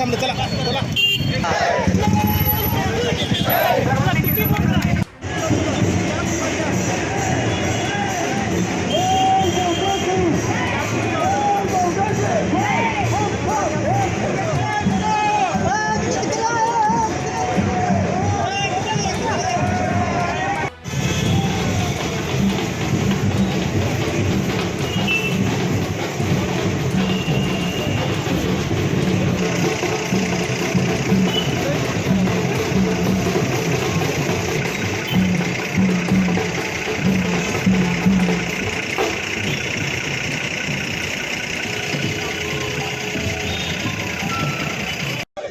थांबलं चला चला.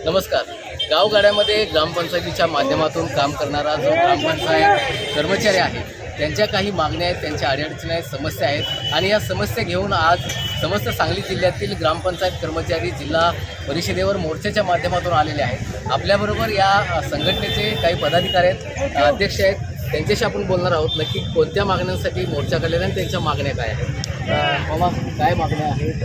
नमस्कार. गावगाड्यामध्ये ग्रामपंचायतीच्या माध्यमातून काम करणारा जो ग्रामपंचायत कर्मचारी आहे त्यांच्या काही मागण्या आहेत त्यांच्या अडचणी आहेत समस्या आहेत आणि या समस्या घेऊन आज समस्त सांगली जिल्ह्यातील ग्रामपंचायत कर्मचारी जिल्हा परिषदेवर मोर्चाच्या माध्यमातून आलेले आहेत. आपल्याबरोबर या संघटनेचे काही पदाधिकारी आहेत अध्यक्ष आहेत त्यांच्याशी आपण बोलणार आहोत नक्की कोणत्या मागण्यांसाठी मोर्चा काढलेला आणि त्यांच्या मागण्या काय आहेत? मामा काय मागण्या आहेत?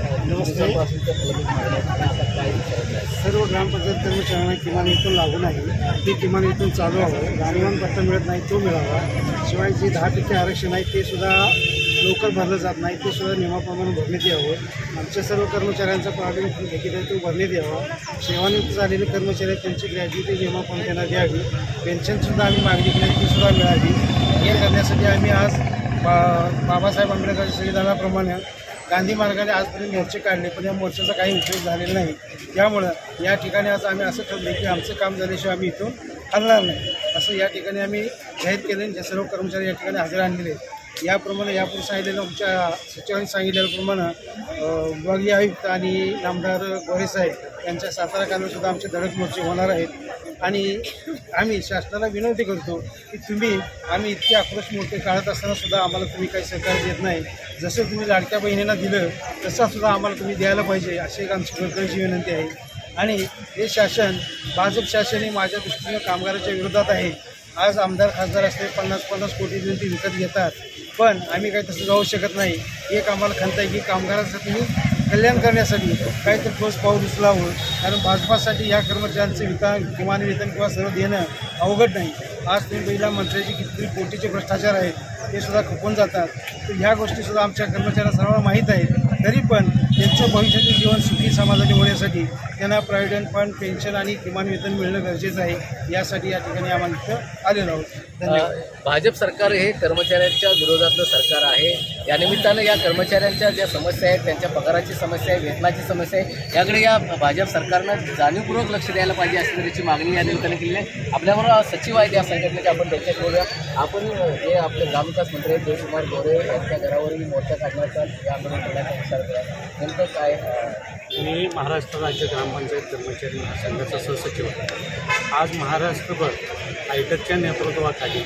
सर्व ग्रामपंचायत कर्मचाऱ्यांना किमान वेतन लागू नाही. ते किमान वेतन चालू हवं राहणीमान भत्ता मिळत नाही तो मिळावा. शिवाय जे दहा टक्के आरक्षण आहे ते सुद्धा लवकर भरलं जात नाही ते सुद्धा नियमाप्रमाणे भरण्यात यावं. आमच्या सर्व कर्मचाऱ्यांचा प्रावीण्य देखील आहे तो भरण्यात यावा. सेवानिवृत्त झालेले कर्मचारी आहेत, त्यांची ग्रॅज्युटी नियमाप्रमाणे त्यांना द्यावी. पेन्शनसुद्धा आम्ही मागणी केली तीसुद्धा मिळावी. हे करण्यासाठी आम्ही आज बा बाबासाहेब आंबेडकरच्या संविधानाप्रमाणे गांधी मार्गाने आजपर्यंत मोर्चे काढले पण या मोर्चाचा काही उपयोग झालेला नाही. त्यामुळं या ठिकाणी आज आम्ही असं ठरलं की आमचं काम झाल्याशिवाय आम्ही इथून हलणार नाही. असं या ठिकाणी आम्ही जाहीर केले जे सर्व कर्मचारी या ठिकाणी हजर आणलेले आहेत. याप्रमाणे यापूर्वी सांगितलेलं आमच्या सचिवांनी सांगितल्याप्रमाणे विभागीय आयुक्त आणि नामदार गोरेसाहेब यांच्या सातारा कालवर आमचे धडक मोर्चे होणार आहेत. आणि आम्ही शासनाला विनंती करतो की तुम्ही आम्ही इतके आक्रोश मोर्चे काढत असतानासुद्धा आम्हाला तुम्ही काही सहकार्य देत नाही. जसं तुम्ही लाडक्या बहिणींना दिलं तसासुद्धा आम्हाला तुम्ही द्यायला पाहिजे अशी एक आमची कळकळीची विनंती आहे. आणि हे शासन भाजप शासन हे माझ्या दृष्टीनं कामगाराच्या विरोधात आहे. आज आमदार खासदार असले पन्नास पन्नास कोटी देऊन ते विकत घेतात. पण आम्ही काही तसं जाऊ शकत नाही. एक आम्हाला खंत आहे की कामगारांसाठी कल्याण करण्यासाठी काहीतरी ठोस पाऊल उचलावं. कारण भाजपासाठी या कर्मचाऱ्यांचं विकास किमान वेतन किंवा सर्व देणं अवघड नाही. आज तुम्ही पहिला मंत्र्याचे किती कोटीचे भ्रष्टाचार आहेत ते सुद्धा खपून जातात. तर ह्या गोष्टीसुद्धा आमच्या कर्मचाऱ्यांना सर्वांना माहीत आहेत तरी पण त्यांचं भविष्यातील जीवन सुखी समाजाने होण्यासाठी त्यांना प्रॉव्हिडंट फंड पेन्शन आणि किमान वेतन मिळणं गरजेचं आहे. यासाठी या ठिकाणी आम्हाला इथं आलेलो आहोत. धन्यवाद. भाजप सरकार हे कर्मचाऱ्यांच्या विरोधातलं सरकार आहे. या निमित्तानं या कर्मचाऱ्यांच्या ज्या समस्या आहेत त्यांच्या पगाराची समस्या आहे वेतनाची समस्या आहे याकडे या भाजप सरकारनं जाणीवपूर्वक लक्ष द्यायला पाहिजे अशी तऱ्हेची मागणी या निमित्तानं केली आहे. आपल्याबरोबर सचिव आहेत या संघटनेचे आपण त्यांच्यात बोलूया आपण जे आपले ग्रामविकास मंत्री आहेत जयकुमार गोरे यांच्या घरावरही मोर्चा काढण्याचा याकडून करण्याचा विचार केला नेमकं काय मी महाराष्ट्र राज्य ग्रामपंचायत कर्मचारी महासंघाचा सहसचिव आहे. आज महाराष्ट्रभर आयटकच्या नेतृत्वाखाली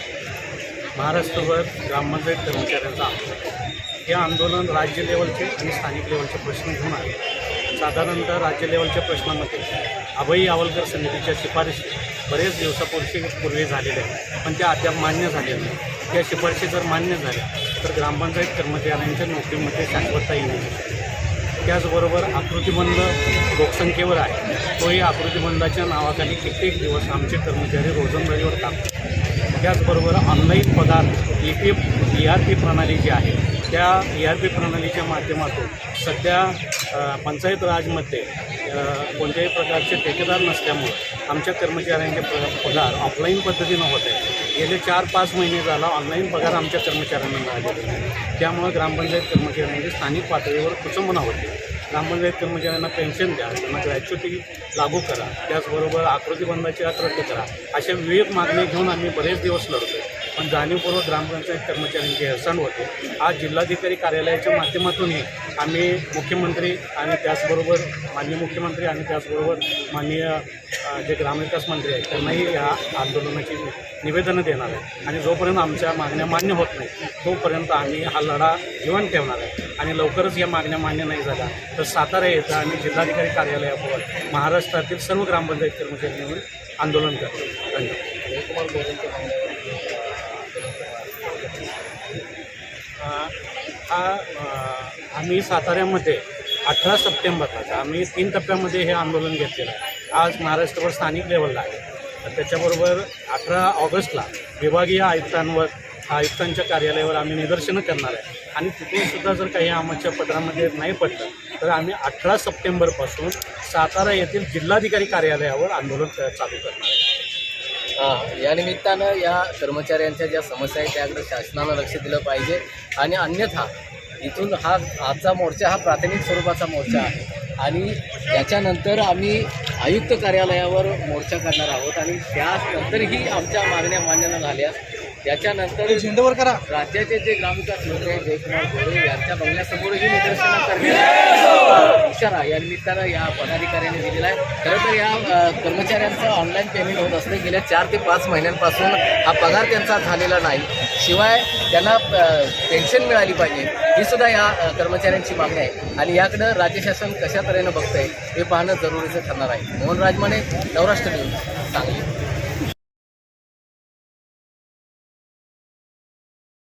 महाराष्ट्रभर ग्रामपंचायत कर्मचाऱ्यांचं आंदोलन. हे आंदोलन राज्य लेवलचे आणि स्थानिक लेवलचे प्रश्न घेऊन आहे साधारणतः राज्य लेवलच्या प्रश्नामध्ये अभयी आवलकर समितीच्या शिफारशी बरेच दिवसापूर्वी पूर्वी झालेल्या आहेत पण त्या अद्याप मान्य झालेल्या नाही त्या शिफारशी जर मान्य झाल्या तर ग्रामपंचायत कर्मचाऱ्यांच्या नोकरीमध्ये शाश्वतता येईल. त्याचबरोबर आकृतिबंध लोकसंख्येवर आहे. तोही आकृतिबंधाच्या नावाखाली कित्येक दिवस आमचे कर्मचारी रोजंदारीवर टाकतात. त्याचबरोबर ऑनलाईन पगार E P E R P प्रणाली जी आहे त्या ई आर पी प्रणालीच्या माध्यमातून सध्या पंचायत राजमध्ये कोणत्याही प्रकारचे ठेकेदार नसल्यामुळे आमच्या कर्मचाऱ्यांचे प पगार ऑफलाईन पद्धतीनं होत आहे. गेले चार पाच महिने झाला ऑनलाईन पगार आमच्या कर्मचाऱ्यांना मिळालेला त्यामुळं ग्रामपंचायत कर्मचाऱ्यांची स्थानिक पातळीवर कुचंबना होते. ग्रामपंचायत कर्मचाऱ्यांना पेन्शन द्या त्यांना ग्रॅच्युटी लागू करा त्याचबरोबर आकृतीबंधाची अट रद्द करा अशा विविध मागणी घेऊन आम्ही बरेच दिवस लढतो जाणीवपूर्वक ग्रामपंचायत कर्मचाऱ्यांची हेळसांड होते आज जिल्हाधिकारी कार्यालयाच्या माध्यमातूनही आम्ही मुख्यमंत्री आणि त्याचबरोबर माननीय मुख्यमंत्री आणि त्याचबरोबर माननीय जे ग्रामविकास मंत्री आहेत त्यांनाही या आंदोलनाची निवेदनं देणार आहे. आणि जोपर्यंत आमच्या मागण्या मान्य होत नाही तोपर्यंत आम्ही हा लढा जीवन ठेवणार आहे. आणि लवकरच या मागण्या मान्य नाही झाल्या तर सातारा येथं आम्ही जिल्हाधिकारी कार्यालयावर महाराष्ट्रातील सर्व ग्रामपंचायत कर्मचारी आंदोलन करतो. धन्यवाद. हा आम्ही साताऱ्यामध्ये अठरा सप्टेंबरला आम्ही तीन टप्प्यामध्ये हे आंदोलन घेतलेलं आहे. आज महाराष्ट्रभर स्थानिक लेवलला आहे. तर त्याच्याबरोबर अठरा ऑगस्टला विभागीय आयुक्तांवर आयुक्तांच्या कार्यालयावर आम्ही निदर्शनं करणार आहे. आणि तिथेसुद्धा जर काही आमच्या पत्रामध्ये नाही पडलं तर आम्ही अठरा सप्टेंबरपासून सातारा येथील जिल्हाधिकारी कार्यालयावर आंदोलन चालू करणार आहे. या निमित्तानं या कर्मचाऱ्यांच्या ज्या समस्या आहेत त्याकडे शासनानं लक्ष दिलं पाहिजे. आणि अन्यथा इथून हा आजचा मोर्चा हा प्राथमिक स्वरूपाचा मोर्चा आहे. आणि त्याच्यानंतर आम्ही आयुक्त कार्यालयावर मोर्चा करणार आहोत. आणि त्यानंतरही आमच्या मागण्या मान्य न झाल्यास त्याच्यानंतर झेंडूवर करा. राज्याचे जे ग्रामविकास मंत्री आहेत जयकुमार गोरे यांच्या बंगल्यासमोरही निदर्शनं करण्याचा इशारा या निमित्तानं या पदाधिकाऱ्यांनी दिलेला आहे. खरं तर या कर्मचाऱ्यांचं ऑनलाईन पेमेंट होत असते. गेल्या चार ते पाच महिन्यांपासून हा पगार त्यांचा झालेला नाही. शिवाय त्यांना पेन्शन मिळाली पाहिजे. ही सुद्धा या कर्मचाऱ्यांची मागणी आहे. आणि याकडं राज्य शासन कशा तऱ्हेनं बघतंय हे पाहणं जरुरीचं ठरणार आहे. मोहन राजमाने नवराष्ट्र न्यूज सांगली.